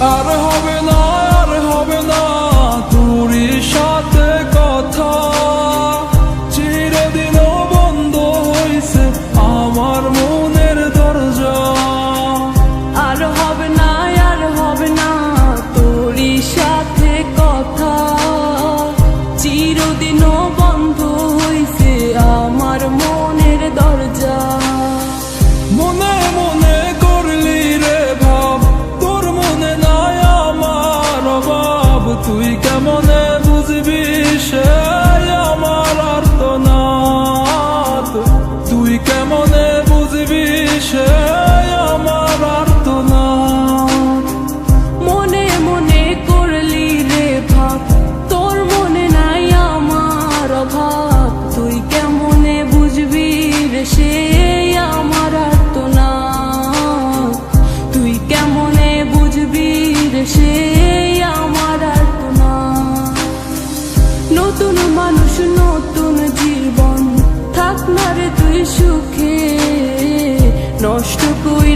আর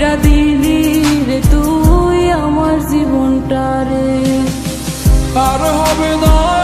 কইরা দিলি রে তুই আমার জীবনটা রে। আর হবে না।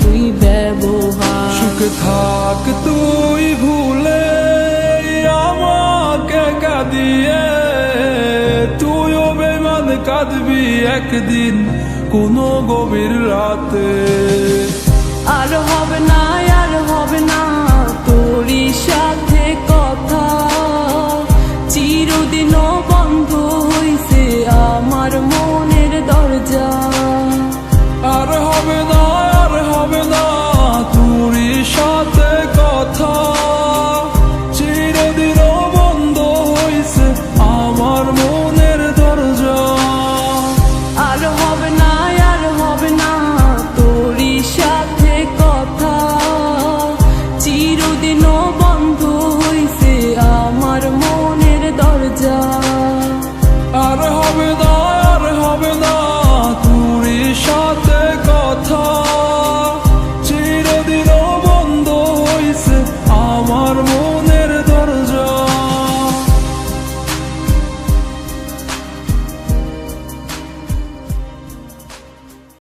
তুই ব্যবহার। সুখ থাক তুই ভুলে আমাকে কাঁদিয়ে তুইও বেমান কাঁদবি একদিন কোনো গভীর রাতে। আর হবে না আর হবে না তোরই সাথে কথা। চিরদিনও বন্ধ হইছে আমার মনের দরজা। আর হবে না